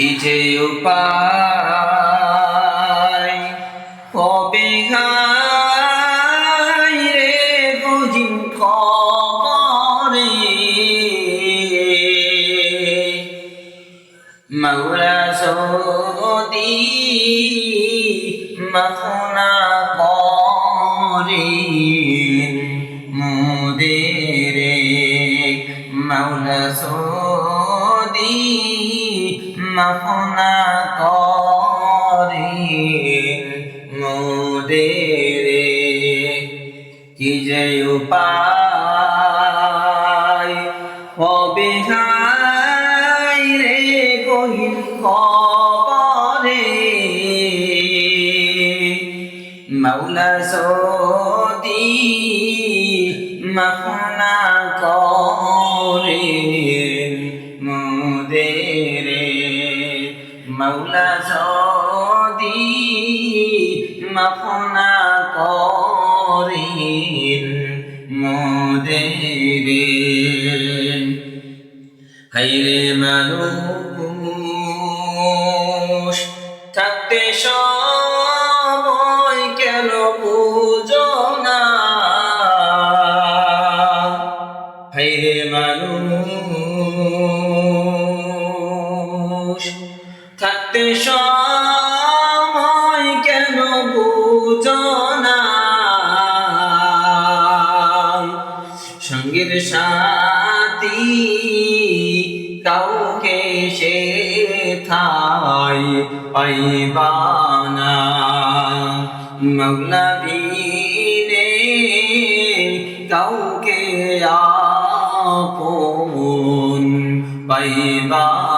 কি যে উপায়? কবে রে বুঝিম খবরে মৌলা সদি মখনা সদি মখনা করিন মুদেরে কি যে উপায় হবে হাই রে মাওলা সদি মখনা মাওলা সদি মখনা করিন মোদেরে। হাইরে মানুষ থাকতে সময় কেন বুঝো না? হাইরে মানুষ থাকতে সময় কেন বুঝো না? সঙ্গীর সাথী কাউকে সে থাই পাইবানা মগ্নবীনে কাউকে আপন পাইবা